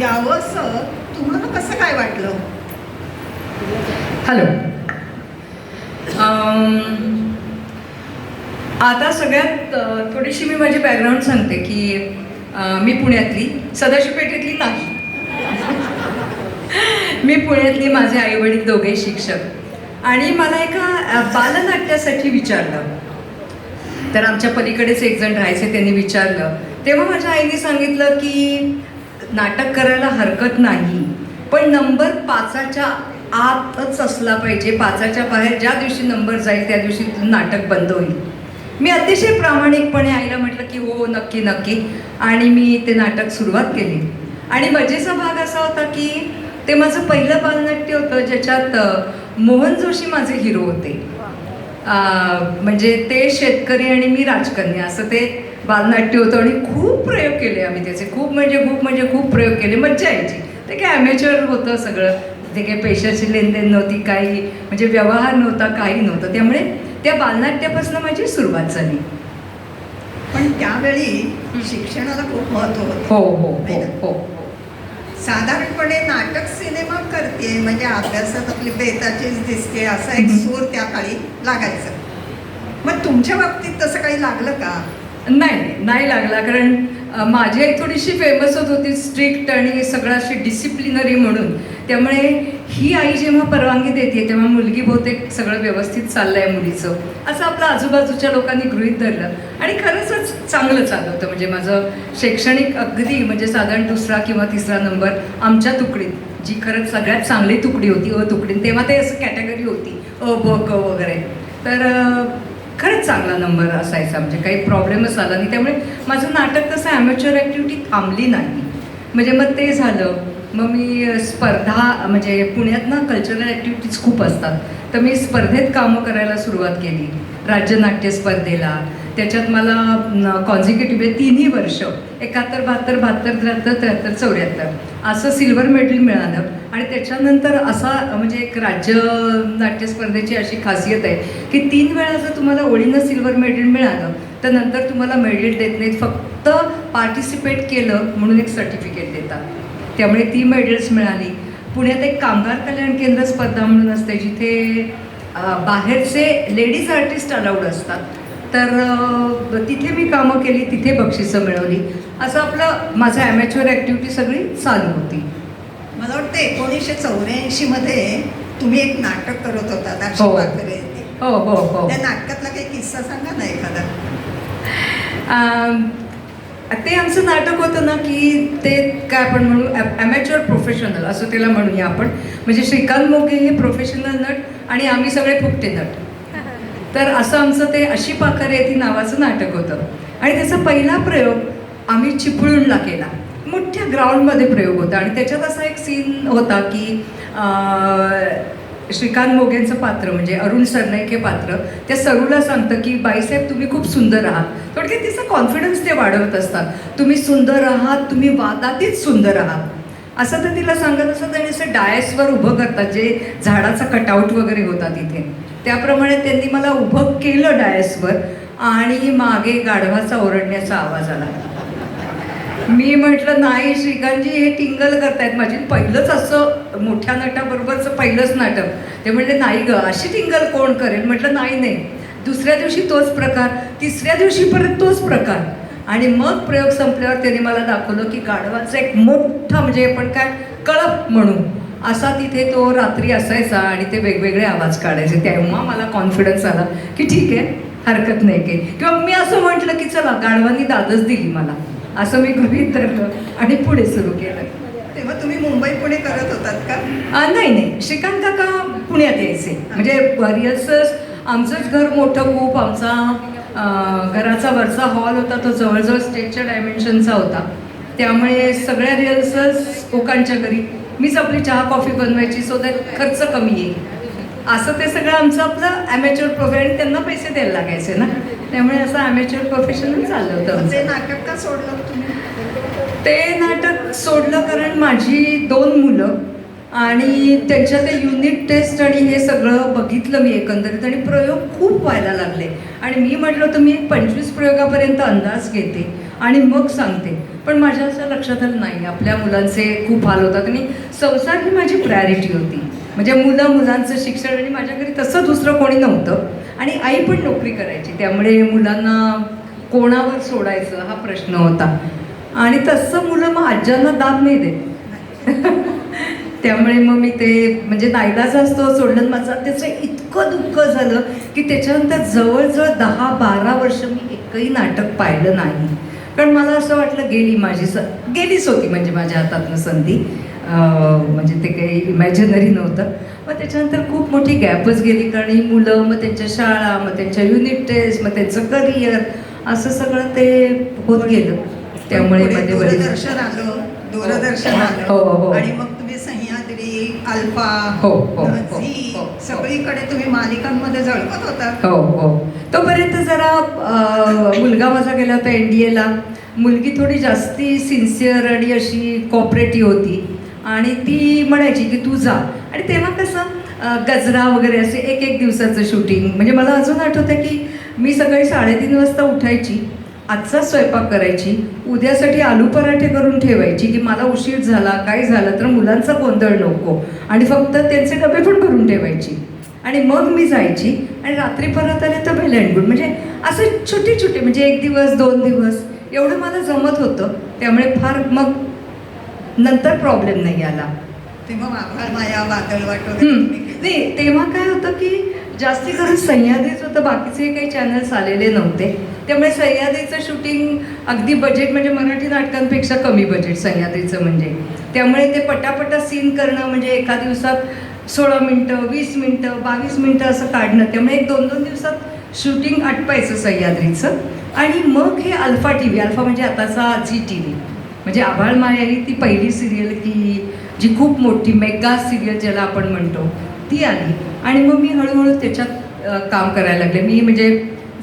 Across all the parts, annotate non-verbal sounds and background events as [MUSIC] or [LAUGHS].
यावंसं तुम्हाला कसं काय वाटलं? हॅलो. आता सगळ्यात थोडीशी मी माझी बॅकग्राऊंड सांगते की मी पुण्यातली. सदाशिव पेठेतली नाही. [LAUGHS] मी पुण्यातली माझे आई वडील दोघे शिक्षक. आणि मला एका बालनाट्यासाठी विचारलं. तर आमच्या पलीकडेच एक जण राहायचे त्यांनी विचारलं. तेव्हा माझ्या आईने सांगितलं की नाटक करायला हरकत नाही. पण नंबर पाचाच्या आतच असला पाहिजे. पाचाच्या बाहेर ज्या दिवशी नंबर जाईल त्या दिवशी नाटक बंद होईल. मी अतिशय प्रामाणिकपणे आईला म्हटलं की हो नक्की नक्की. आणि मी ते नाटक सुरुवात केली. आणि मजेचा भाग असा होता की ते माझं पहिलं बालनाट्य होतं ज्याच्यात मोहन जोशी माझे हिरो होते. म्हणजे ते शेतकरी आणि मी राजकन्या. असं ते बालनाट्य होतं आणि खूप प्रयोग केले आम्ही त्याचे. खूप म्हणजे खूप म्हणजे खूप प्रयोग केले. मज्जा यायची. ते काय ॲमेच्युअर होतं सगळं. ते काही पैशाची लेनदेन नव्हती काही म्हणजे व्यवहार नव्हता काही नव्हतं. त्यामुळे त्या बालनाट्यापासून माझी सुरुवात झाली. पण त्यावेळी शिक्षणाला खूप महत्त्व होतं. हो हो हो हो साधारणपणे नाटक सिनेमा करते म्हणजे अभ्यासात आपली बेताचीच दिसते असा एक. सूर त्या काळी लागायचं. मग तुमच्या बाबतीत तसं काही लागलं का? नाही नाही लागला. कारण माझी आई थोडीशी फेमस होत होती स्ट्रिक्ट आणि सगळं अशी डिसिप्लिनरी म्हणून. त्यामुळे ही आई जेव्हा परवानगी देते तेव्हा मुलगी बहुतेक सगळं व्यवस्थित चाललं आहे मुलीचं. असं आपलं आजूबाजूच्या लोकांनी गृहीत धरलं. आणि खरंच चांगलं चाललं होतं म्हणजे माझं शैक्षणिक अगदी म्हणजे साधारण दुसरा किंवा तिसरा नंबर आमच्या तुकडीत जी खरंच सगळ्यात चांगली तुकडी होती अ तुकडी. तेव्हा ते असं कॅटेगरी होती अ ब क वगैरे. तर खरंच चांगला नंबर असायचा. म्हणजे काही प्रॉब्लेमच आला नाही. त्यामुळे माझं नाटक तसं ॲमेच्युअर ॲक्टिव्हिटी थांबली नाही. म्हणजे मग ते झालं. मग मी स्पर्धा म्हणजे पुण्यात ना कल्चरल ॲक्टिव्हिटीज खूप असतात. तर मी स्पर्धेत कामं करायला सुरुवात केली. राज्यनाट्य स्पर्धेला. त्याच्यात मला कॉन्झिक्युटिव्ह तिन्ही वर्ष. एकाहत्तर बहात्तर बहात्तर त्र्याहत्तर त्र्याहत्तर चौऱ्याहत्तर. असं सिल्वर मेडल मिळालं. आणि त्याच्यानंतर असा म्हणजे एक राज्य नाट्य स्पर्धेची अशी खासियत आहे की तीन वेळा जर तुम्हाला ओळीनं सिल्वर मेडल मिळालं तर नंतर तुम्हाला मेडल देत नाहीत. फक्त पार्टिसिपेट केलं म्हणून एक सर्टिफिकेट देतात. त्यामुळे ती मेडल्स मिळाली. पुण्यात एक कामगार कल्याण केंद्र स्पर्धा म्हणून असते जिथे बाहेरचे लेडीज आर्टिस्ट अलाउड असतात. तर तिथे मी कामं केली तिथे बक्षिसं मिळवली. असं आपलं माझं ॲमॅच्युअर ॲक्टिव्हिटी सगळी चालू होती. मला वाटतं एकोणीसशे चौऱ्याऐंशी मध्ये तुम्ही एक नाटक करत होता हो. पाखरे यांनी. हो हो हो. त्या नाटकातला काही किस्सा सांगा ना एखादा. ते आमचं नाटक होतं ना की ते काय आपण म्हणू ॲमॅच्युअर प्रोफेशनल असं त्याला म्हणूया आपण. म्हणजे श्रीकांत मोघे हे प्रोफेशनल नट आणि आम्ही सगळे फुकटे नट. तर असं आमचं ते अशी पाखर येते नावाचं नाटक होतं. आणि त्याचा पहिला प्रयोग आम्ही चिपळूणला केला. मोठ्या ग्राउंडमध्ये प्रयोग होता. आणि त्याच्यात असा एक सीन होता की श्रीकांत मोगेंचं पात्र म्हणजे अरुण सरनाईक हे पात्र त्या सरूला सांगतं की बाईसाहेब तुम्ही खूप सुंदर आहात. थोडक्यात तिचा कॉन्फिडन्स ते वाढवत असतात. तुम्ही सुंदर आहात तुम्ही वादातीत सुंदर आहात. असं तर तिला सांगत असतात आणि असं डायसवर उभं करतात जे झाडाचा कटआउट वगैरे होता तिथे. त्याप्रमाणे त्यांनी मला उभं केलं डायसवर आणि मागे गाढवाचा ओरडण्याचा आवाज आला. मी म्हटलं नाही श्रीकांतजी हे टिंगल करतायत माझी. पहिलंच असं मोठ्या नटाबरोबरचं पहिलंच नाटक. ते म्हणले नाही ग अशी टिंगल कोण करेल? म्हटलं नाही नाही. दुसऱ्या दिवशी तोच प्रकार तिसऱ्या दिवशी परत तोच प्रकार. आणि मग प्रयोग संपल्यावर त्याने मला दाखवलं की गाढवाचा एक मोठा म्हणजे पण काय कळप म्हणून. असा तिथे तो रात्री असायचा आणि ते वेगवेगळे आवाज काढायचे. तेव्हा मला कॉन्फिडन्स आला की ठीक आहे हरकत नाही काही. किंवा मी असं म्हटलं की चला गाढवांनी दादच दिली मला. असं मी गृहीत धरलं आणि पुढे सुरू केलं. तेव्हा तुम्ही मुंबई पुणे करत होतात का? नाही नाही. श्रीकांत काका पुण्यात यायचे. म्हणजे रिहर्सल्स आमचंच घर मोठं खूप. आमचा घराचा वरचा हॉल होता तो जवळजवळ स्टेजच्या डायमेन्शनचा होता. त्यामुळे सगळ्या रिहर्सल्स कोकांच्या घरी. मीच आपली चहा कॉफी बनवायची सो दॅट खर्च कमी येईल. असं ते सगळं आमचं आपलं ॲमेच्युअर आणि त्यांना पैसे द्यायला लागायचे ना. त्यामुळे असं ॲमेच्युअर प्रोफेशनल चाललं होतं ते. नाटक का सोडलं तुम्ही? ते नाटक सोडलं कारण माझी दोन मुलं आणि त्यांच्या ते युनिट टेस्ट आणि हे सगळं बघितलं मी एकंदरीत आणि प्रयोग खूप व्हायला लागले. आणि मी म्हटलं तर मी एक पंचवीस प्रयोगापर्यंत अंदाज घेते आणि मग सांगते. पण माझ्या असं लक्षात आलं नाही. आपल्या मुलांचे खूप हाल होतात आणि संसार ही माझी प्रायोरिटी होती. म्हणजे मुलं मुलांचं शिक्षण आणि माझ्या घरी तसं दुसरं कोणी नव्हतं. आणि आई पण नोकरी करायची. त्यामुळे मुलांना कोणावर सोडायचं हा प्रश्न होता. आणि तसं मुलं मग आज्यांना दाब नाही देत. [LAUGHS] त्यामुळे मग मी ते म्हणजे नाईलाज असतो सोडलं माझं त्याचं इतकं दुःख झालं की त्याच्यानंतर जवळजवळ दहा बारा वर्ष मी एकही नाटक पाहिलं नाही. कारण मला असं वाटलं गेली माझी स गेलीच होती म्हणजे माझ्या हातातनं संधी म्हणजे ते काही इमॅजिनरी नव्हतं मग त्याच्यानंतर खूप मोठी गॅपच गेली कारण ही मुलं मग त्यांच्या शाळा मग त्यांच्या युनिट टेस्ट मग त्यांचं करिअर असं सगळं ते होत गेलं त्यामुळे मध्ये दूरदर्शन आलं दूरदर्शन हो, हो, हो. आलं आणि मग तुम्ही सह्याद्री अल्फा हो, हो, हो, हो, हो. सगळीकडे तुम्ही मालिकांमध्ये झळकत होता. हो हो. तोपर्यंत जरा अं, मुलगा माझा गेला होता एन डी एला मुलगी थोडी जास्ती सिन्सिअर आणि अशी कॉपरेटिव्ह होती. आणि ती म्हणायची की तू जा. आणि तेव्हा कसं अं, गजरा वगैरे असे एक एक दिवसाचं शूटिंग म्हणजे मला अजून आठवतं की मी सकाळी साडेतीन वाजता उठायची. आजचा स्वयंपाक करायची उद्यासाठी आलू पराठे करून ठेवायची की मला उशीर झाला काय झालं तर मुलांचा गोंधळ नको. आणि फक्त त्यांचे डबे पण भरून ठेवायची. आणि मग मी जायची आणि रात्री परत आले तर अँड गुड. म्हणजे असं छोटी छोटी म्हणजे एक दिवस दोन दिवस एवढं मला जमत होतं. त्यामुळे फार मग नंतर प्रॉब्लेम नाही आला. तेव्हा माया वाटत. नाही तेव्हा काय होतं की जास्ती करून सह्याद्रीच होतं बाकीचे काही चॅनल्स आलेले नव्हते. त्यामुळे सह्याद्रीचं शूटिंग अगदी बजेट म्हणजे मराठी नाटकांपेक्षा कमी बजेट सह्याद्रीचं म्हणजे. त्यामुळे ते पटापटा सीन करणं म्हणजे एका दिवसात सोळा मिनटं वीस मिनटं बावीस मिनटं असं काढणं त्यामुळे एक दोन दोन दिवसात शूटिंग आटपायचं सह्याद्रीचं. आणि मग हे अल्फा टी व्ही अल्फा म्हणजे आताचा झी टी व्ही म्हणजे आभाळ माया ती पहिली सिरियल की जी खूप मोठी मेगा सिरियल ज्याला आपण म्हणतो ती आली. आणि मग मी हळूहळू त्याच्यात काम करायला लागले. मी म्हणजे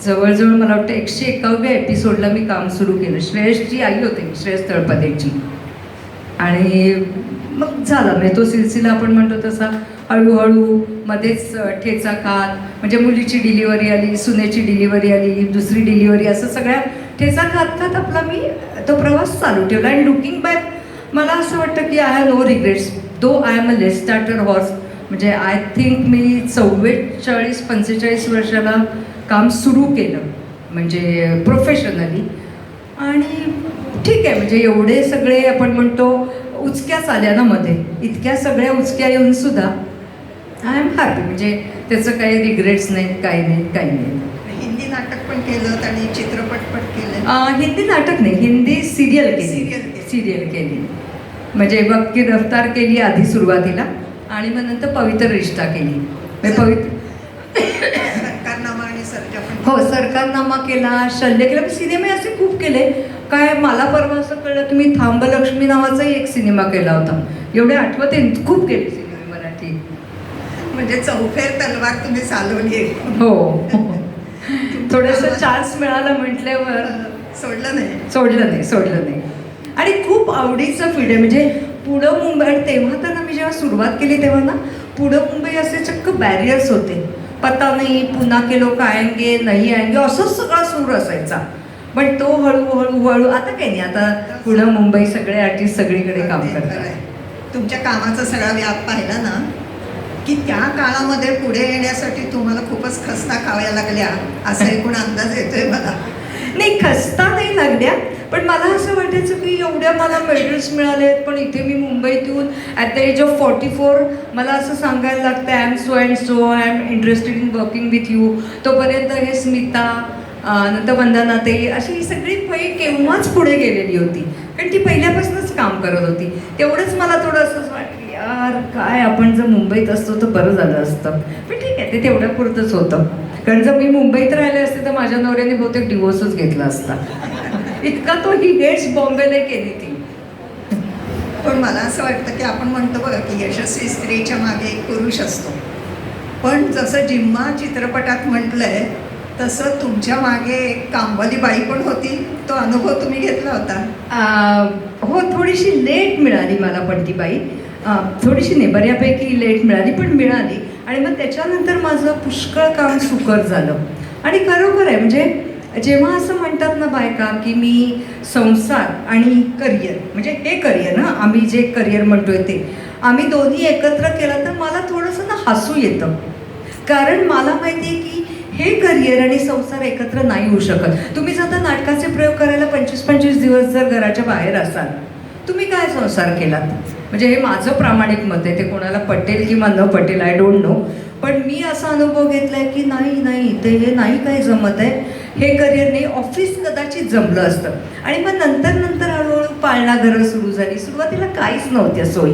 जवळजवळ मला वाटतं एकशे एकाव्या एपिसोडला मी काम सुरू केलं. श्रेयसची आई होते श्रेयस तळपदेची. आणि मग झाला. म्हणजे तो सिलसिला आपण म्हणतो तसा हळूहळू मध्येच ठेचा खात म्हणजे मुलीची डिलिव्हरी आली सुनेची डिलिव्हरी आली दुसरी डिलिव्हरी असं सगळ्या ठेचा खात खात आपला मी तो प्रवास चालू ठेवला. आणि लुकिंग बॅक मला असं वाटतं की I have no regrets though I am a late starter horse म्हणजे आय थिंक मी चव्वेचाळीस पंचेचाळीस वर्षाला काम सुरू केलं म्हणजे प्रोफेशनली आणि ठीक आहे म्हणजे एवढे सगळे आपण म्हणतो उचक्याच आल्या ना मध्ये. इतक्या सगळ्या उचक्या येऊन सुद्धा आय एम हॅपी म्हणजे त्याचं काही रिग्रेट्स नाहीत काही नाहीत काही नाही हिंदी नाटक पण केलं आणि चित्रपट पण केले. हिंदी नाटक नाही हिंदी सिरियल केली. केली. सिरियल केली. म्हणजे बक्की रफ्तार केली आधी सुरुवातीला आणि मग नंतर पवित्र रिश्ता केली. म्हणजे पवित्र सरकारनामा आणि सरजा पण हो सरकारनामा केला शल्य केला सिनेमे असे खूप केले. काय मला परवा असं कळलं की मी थांबलक्ष्मी नावाचाही एक सिनेमा केला होता. एवढे आठवते खूप केले सिनेमे मराठी. म्हणजे चौफेर तलवार तुम्ही चालवली. हो. थोडंसं चान्स मिळाला म्हटल्यावर. सोडलं नाही. सोडलं नाही सोडलं नाही. आणि खूप आवडीचं फील्ड आहे. म्हणजे पुढं मुंबई आणि तेव्हा तर ना मी जेव्हा सुरुवात केली तेव्हा ना पुढं मुंबई असे चक्क बॅरियर्स होते. पता नाही पुन्हा के लोक आएंगे नाही आएंगे. असंच सगळा सूर असायचा. पण तो हळूहळू हळू आता काही नाही. आता पुढं मुंबई सगळे आर्टिस्ट सगळीकडे काम करतात. आहे. तुमच्या कामाचा सगळा व्याप पाहिला ना की त्या काळामध्ये पुढे येण्यासाठी तुम्हाला खूपच खस्ता खाव्या लागल्या असा [LAUGHS] एकूण अंदाज येतोय मला. नाही खस्ता नाही लागल्या पण मला असं वाटायचं की एवढ्या मला मेडल्स आहेत पण इथे मी मुंबईत येऊन at the age of forty four मला असं सांगायला लागतं I am so and so I am interested in working with you तोपर्यंत हे स्मिता नंतर वंदना ते अशी ही सगळी पै केव्हाच पुढे गेलेली होती. कारण ती पहिल्यापासूनच काम करत होती. तेवढंच मला थोडं असंच वाटलं यार काय आपण जर मुंबईत असतो तर बरं झालं असतं. पण ठीक आहे ते तेवढ्या पुरतंच होतं. कारण जर मी मुंबईत राहिले असते तर माझ्या नवऱ्याने बहुतेक डिवोर्सच घेतला असता. इतका तो ही हेट्स बॉम्बेला केली ती. पण मला असं वाटतं की आपण म्हणतो बघा की यशस्वी स्त्रीच्या मागे एक पुरुष असतो. पण जसं जिम्मा चित्रपटात म्हटलंय तसं तुमच्या मागे एक कामवाली बाई पण होती. तो अनुभव तुम्ही घेतला होता? हो थोडीशी लेट मिळाली मला पण ती बाई. थोडीशी नाही बऱ्यापैकी लेट मिळाली पण मिळाली. आणि मग त्याच्यानंतर माझं पुष्कळ काम सुकर झालं. आणि खरोखर आहे म्हणजे जेव्हा असं म्हणतात ना बायका की मी संसार आणि करिअर म्हणजे हे करिअर ना आम्ही जे करिअर म्हणतोय ते आम्ही दोन्ही एकत्र केलं तर मला थोडंसं ना हसू येतं. कारण मला माहिती आहे की हे करिअर आणि संसार एकत्र नाही होऊ शकत. तुम्ही जर आता नाटकाचे प्रयोग करायला पंचवीस पंचवीस दिवस जर घराच्या बाहेर असाल तुम्ही काय संसार केलात? म्हणजे हे माझं प्रामाणिक मत आहे ते कोणाला पटेल किंवा न पटेल आय डोंट नो पण मी असा अनुभव घेतला आहे की नाही नाही ते हे नाही काय जमत आहे. हे करिअर नाही ऑफिस कदाचित जमलं असतं. आणि मग नंतर नंतर हळूहळू पाळणा घरं सुरू झाली. सुरुवातीला काहीच नव्हत्या सोयी.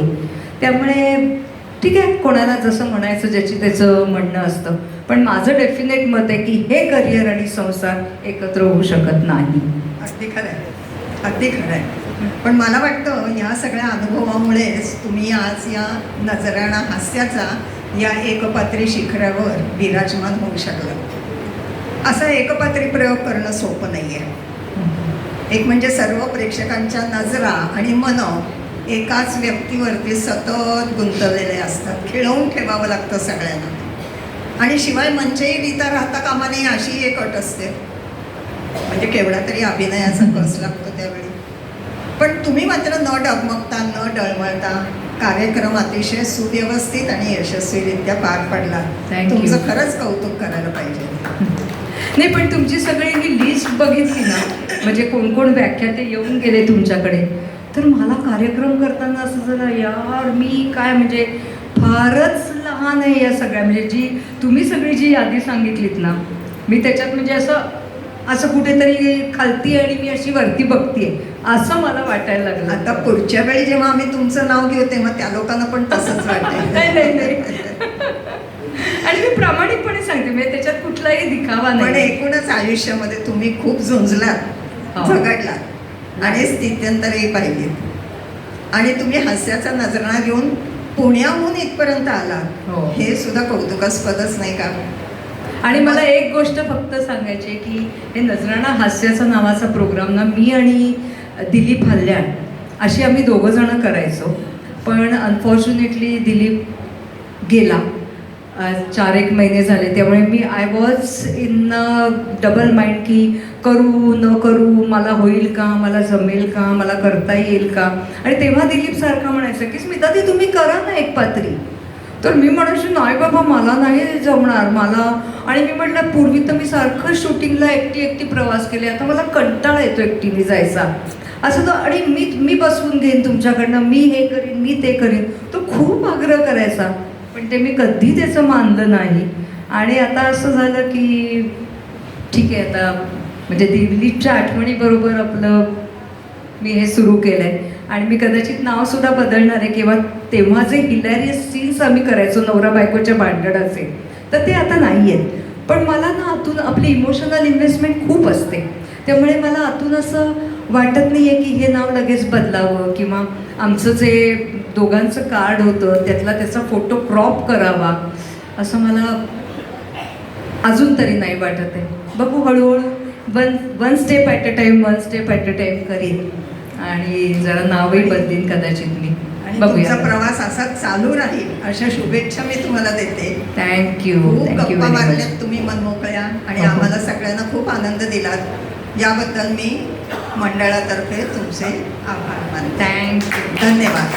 त्यामुळे ठीक आहे कोणाला जसं म्हणायचं ज्याची त्याचं म्हणणं असतं. पण माझं डेफिनेट मत आहे की हे करिअर आणि संसार एकत्र होऊ शकत नाही. अगदी खरं आहे. अगदी खरं आहे. पण मला वाटतं या सगळ्या अनुभवामुळेच तुम्ही आज या नजराणा हास्याचा या एकपात्री शिखरावर विराजमान होऊ शकला. असा एकपात्री प्रयोग करणं सोपं नाही आहे एक म्हणजे सर्व प्रेक्षकांच्या नजरा आणि मन एकाच व्यक्तीवरती सतत गुंतवलेले असतात. खिळवून ठेवावं लागतं सगळ्यांना. आणि शिवाय मंचही रिता राहता कामा नये अशी एक अट असते. म्हणजे केवढा तरी अभिनयाचा कस लागतो त्यावेळी. पण तुम्ही मात्र न डगमगता न डळमळता कार्यक्रम अतिशय सुव्यवस्थित आणि यशस्वीरित्या पार पडला. तुमचं खरंच कौतुक करायला पाहिजे नाही पण तुमची सगळी ही लिस्ट बघितली ना म्हणजे कोण कोण व्याख्याते येऊन गेले तुमच्याकडे तर मला कार्यक्रम करताना असं जरा यार मी काय म्हणजे फारच लहान आहे या सगळ्या म्हणजे जी तुम्ही सगळी जी यादी सांगितलीत ना मी त्याच्यात म्हणजे असं असं कुठेतरी खालती आणि मी अशी वरती बघतीये. असं मला वाटायला लागलं. आता पुढच्या वेळी जेव्हा आम्ही तुमचं नाव घेऊ तेव्हा त्या लोकांना पण तसंच [LAUGHS] नाही, नाही, नाही. वाटेल आणि मी प्रामाणिकपणे सांगते म्हणजे त्याच्यात कुठलाही दिखावा पण नाही एकूणच आयुष्यामध्ये तुम्ही खूप झुंजलात हो. झगडलात आणि स्थित्यंतरही पाहिली आणि तुम्ही हास्याचा नजराणा घेऊन पुण्याहून इथपर्यंत हो. आलात हे सुद्धा कौतुकास्पदच नाही का? आणि मला एक गोष्ट फक्त सांगायची की हे नजराणा हास्याचा नावाचा प्रोग्राम ना मी आणि दिलीप हल्ल्याण अशी आम्ही दोघं जणं करायचो. पण अनफॉर्च्युनेटली दिलीप गेला. चार एक महिने झाले. त्यामुळे मी I was in double mind की करू न करू मला होईल का मला जमेल का मला करता येईल का? आणि तेव्हा दिलीप सारखा म्हणायचं की स्मिता ती तुम्ही करा ना एक पात्री. तर मी म्हणायची नाही बाबा मला नाही जमणार मला. आणि मी म्हटलं पूर्वी तर मी सारखं शूटिंगला एकटी एकटी प्रवास केले. आता मला कंटाळा येतो एकटीने जायचा. असं तर आणि मी मी बसवून घेईन तुमच्याकडनं मी हे करीन मी ते करीन. तो खूप आग्रह करायचा. पण ते मी कधी त्याचं मानलं नाही. आणि आता असं झालं की ठीक आहे आता म्हणजे दिल्लीच्या आठवणीबरोबर आपलं मी हे सुरू केलं आहे आणि मी कदाचित नावसुद्धा बदलणार आहे किंवा तेव्हा जे हिलॅरियस सीन्स आम्ही करायचो नवरा बायकोच्या भांडणाचे तर ते आता नाही आहेत पण मला ना आतून आपली इमोशनल इन्व्हेस्टमेंट खूप असते. त्यामुळे मला आतून असं वाटत नाही आहे की हे नाव लगेच बदलावं किंवा आमचं जे दोघांचं कार्ड होतं त्यातला त्याचा फोटो क्रॉप करावा असं मला अजून तरी नाही वाटत आहे. बघू हळूहळू one one step at a time one step at a time करीन. आणि जरा नावही बदलीन कदाचित मी. आणि बघूया. तुमचा प्रवास असाच चालू राहील अशा शुभेच्छा मी तुम्हाला देते. थँक्यू गप्पा मारल्यात तुम्ही मनमोकळ्या आणि हो, हो. आम्हाला सगळ्यांना खूप आनंद दिलात. याबद्दल मी मंडळातर्फे तुमचे आभार मानते. थँक्यू धन्यवाद.